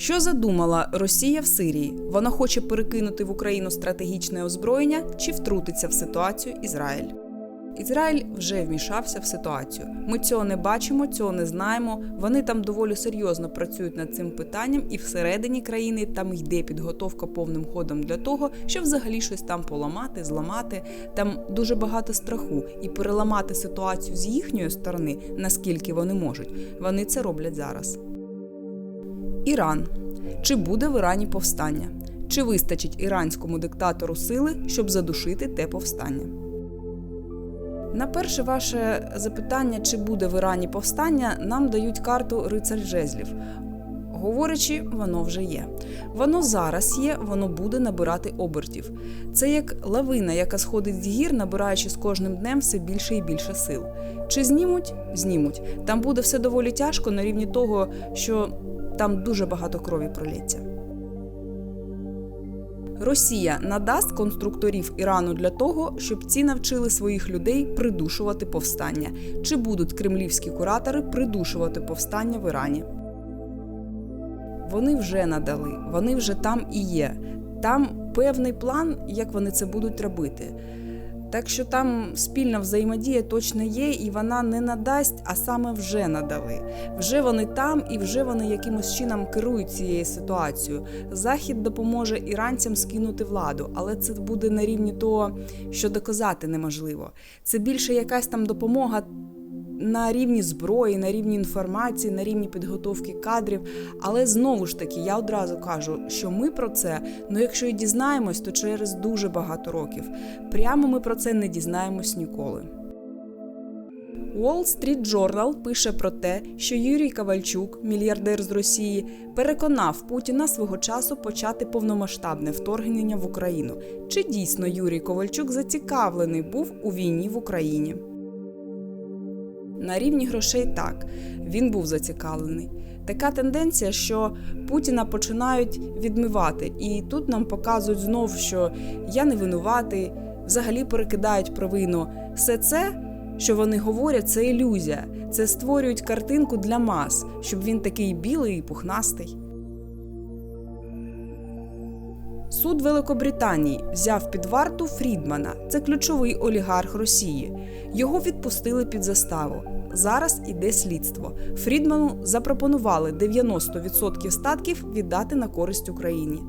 Що задумала Росія в Сирії? Вона хоче перекинути в Україну стратегічне озброєння чи втрутиться в ситуацію Ізраїль? Ізраїль вже вмішався в ситуацію. Ми цього не бачимо, цього не знаємо. Вони там доволі серйозно працюють над цим питанням, і всередині країни там йде підготовка повним ходом для того, щоб взагалі щось там поламати, зламати. Там дуже багато страху і переламати ситуацію з їхньої сторони, наскільки вони можуть. Вони це роблять зараз. Іран. Чи буде в Ірані повстання? Чи вистачить іранському диктатору сили, щоб задушити те повстання? На перше ваше запитання, чи буде в Ірані повстання, нам дають карту рицар жезлів. Говорячи, воно вже є. Воно зараз є, воно буде набирати обертів. Це як лавина, яка сходить з гір, набираючи з кожним днем все більше і більше сил. Чи знімуть? Знімуть. Там буде все доволі тяжко на рівні того, що там дуже багато крові пролється. Росія надасть конструкторів Ірану для того, щоб ці навчили своїх людей придушувати повстання. Чи будуть кремлівські куратори придушувати повстання в Ірані? Вони вже надали, вони вже там і є. Там певний план, як вони це будуть робити. Так що там спільна взаємодія точно є, і вона не надасть, а саме вже надали. Вже вони там і вже вони якимось чином керують цією ситуацією. Захід допоможе іранцям скинути владу, але це буде на рівні того, що доказати неможливо. Це більше якась там допомога. На рівні зброї, на рівні інформації, на рівні підготовки кадрів. Але знову ж таки, я одразу кажу, що ми про це, ну якщо і дізнаємось, то через дуже багато років. Прямо ми про це не дізнаємось ніколи. Wall Street Journal пише про те, що Юрій Ковальчук, мільярдер з Росії, переконав Путіна свого часу почати повномасштабне вторгнення в Україну. Чи дійсно Юрій Ковальчук зацікавлений був у війні в Україні? На рівні грошей так, він був зацікавлений. Така тенденція, що Путіна починають відмивати, і тут нам показують знов, що я не винуватий, взагалі перекидають провину. Все це, що вони говорять, це ілюзія. Це створюють картинку для мас, щоб він такий білий і пухнастий. Суд Великобританії взяв під варту Фрідмана, це ключовий олігарх Росії. Його відпустили під заставу. Зараз іде слідство. Фрідману запропонували 90% статків віддати на користь Україні.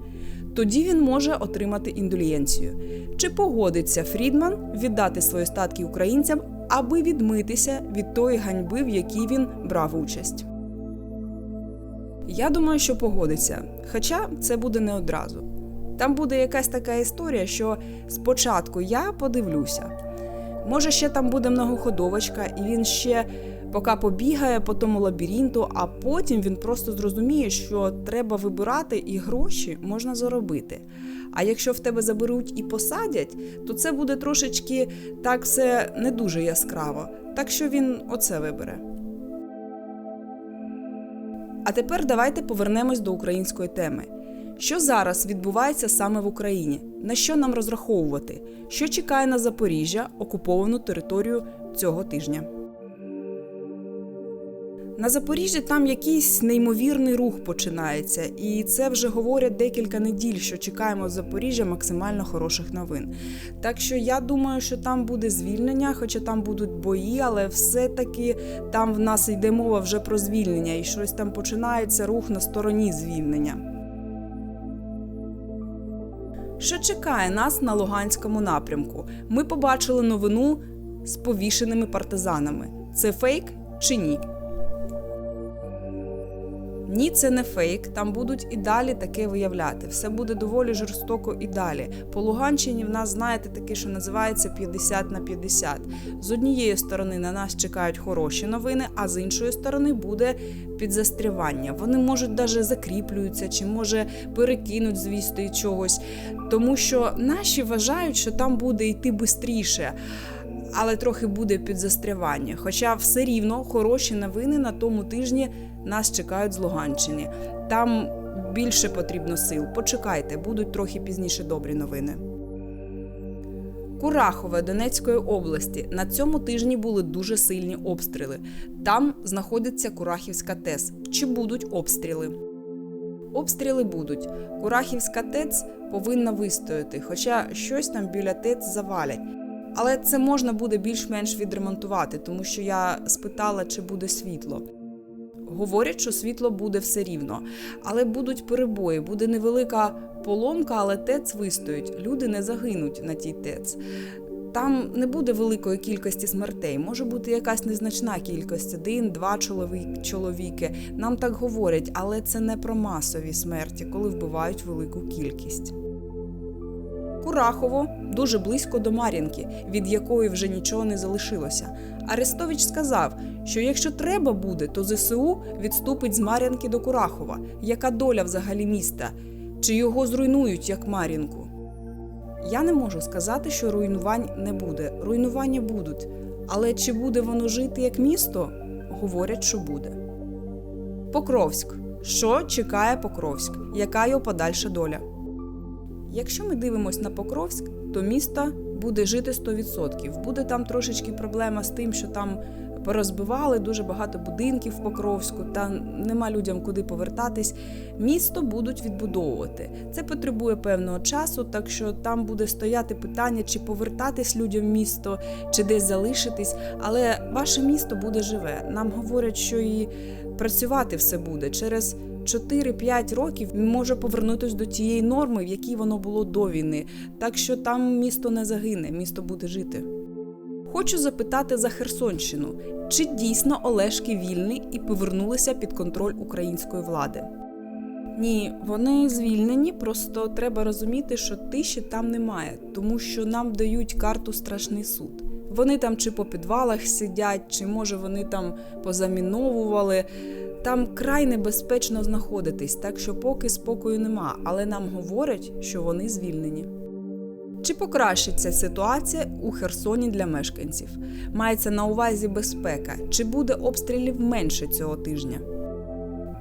Тоді він може отримати індульєнцію. Чи погодиться Фрідман віддати свої статки українцям, аби відмитися від тої ганьби, в якій він брав участь? Я думаю, що погодиться. Хоча це буде не одразу. Там буде якась така історія, що спочатку я подивлюся. Може, ще там буде многоходовочка, і він ще поки побігає по тому лабіринту, а потім він просто зрозуміє, що треба вибирати і гроші можна заробити. А якщо в тебе заберуть і посадять, то це буде трошечки так все не дуже яскраво. Так що він оце вибере. А тепер давайте повернемось до української теми. Що зараз відбувається саме в Україні? На що нам розраховувати? Що чекає на Запоріжжя, окуповану територію цього тижня? На Запоріжжі там якийсь неймовірний рух починається, і це вже говорять декілька неділь, що чекаємо з Запоріжжя максимально хороших новин. Так що я думаю, що там буде звільнення, хоча там будуть бої, але все-таки там в нас йде мова вже про звільнення, і щось там починається рух на стороні звільнення. Що чекає нас на Луганському напрямку? Ми побачили новину з повішеними партизанами. Це фейк чи ні? Ні, це не фейк. Там будуть і далі таке виявляти. Все буде доволі жорстоко і далі. По Луганщині в нас, знаєте, таке, що називається 50 на 50. З однієї сторони на нас чекають хороші новини, а з іншої сторони буде підзастрівання. Вони можуть навіть закріплюються, чи може перекинуть звісти чогось, тому що наші вважають, що там буде йти швидше. Але трохи буде підзастрявання. Хоча все рівно хороші новини на тому тижні нас чекають з Луганщини. Там більше потрібно сил. Почекайте, будуть трохи пізніше добрі новини. Курахове Донецької області на цьому тижні були дуже сильні обстріли. Там знаходиться Курахівська ТЕС. Чи будуть обстріли? Обстріли будуть. Курахівська ТЕЦ повинна вистояти, хоча щось там біля ТЕЦ завалять. Але це можна буде більш-менш відремонтувати, тому що я спитала, чи буде світло. Говорять, що світло буде все рівно, але будуть перебої, буде невелика поломка, але ТЕЦ вистоїть. Люди не загинуть на тій ТЕЦ. Там не буде великої кількості смертей, може бути якась незначна кількість, один, два чоловік, чоловіки. Нам так говорять, але це не про масові смерті, коли вбивають велику кількість. Курахово дуже близько до Мар'їнки, від якої вже нічого не залишилося. Арестович сказав, що якщо треба буде, то ЗСУ відступить з Мар'їнки до Курахова. Яка доля взагалі міста? Чи його зруйнують як Мар'їнку? Я не можу сказати, що руйнувань не буде. Руйнування будуть. Але чи буде воно жити як місто? Говорять, що буде. Покровськ. Що чекає Покровськ? Яка його подальша доля? Якщо ми дивимося на Покровськ, то місто буде жити 100%. Буде там трошечки проблема з тим, що там порозбивали дуже багато будинків в Покровську, та нема людям куди повертатись. Місто будуть відбудовувати. Це потребує певного часу, так що там буде стояти питання, чи повертатись людям в місто, чи десь залишитись. Але ваше місто буде живе. Нам говорять, що і працювати все буде через. 4-5 років може повернутися до тієї норми, в якій воно було до війни. Так що там місто не загине, місто буде жити. Хочу запитати за Херсонщину, чи дійсно Олешки вільні і повернулися під контроль української влади? Ні, вони звільнені, просто треба розуміти, що тиші там немає, тому що нам дають карту страшний суд. Вони там чи по підвалах сидять, чи може вони там позаміновували. Там край небезпечно знаходитись, так що поки спокою нема, але нам говорять, що вони звільнені. Чи покращиться ситуація у Херсоні для мешканців? Мається на увазі безпека, чи буде обстрілів менше цього тижня?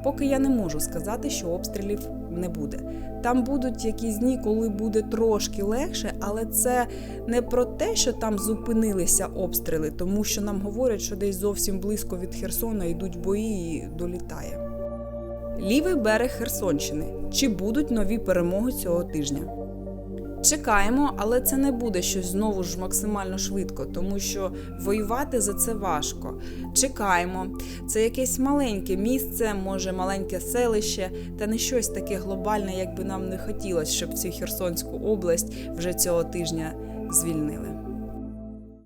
Поки я не можу сказати, що обстрілів не буде. Там будуть якісь дні, коли буде трошки легше, але це не про те, що там зупинилися обстріли, тому що нам говорять, що десь зовсім близько від Херсона йдуть бої і долітає. Лівий берег Херсонщини. Чи будуть нові перемоги цього тижня? Чекаємо, але це не буде щось знову ж максимально швидко, тому що воювати за це важко. Чекаємо. Це якесь маленьке місце, може маленьке селище, та не щось таке глобальне, як би нам не хотілося, щоб цю Херсонську область вже цього тижня звільнили.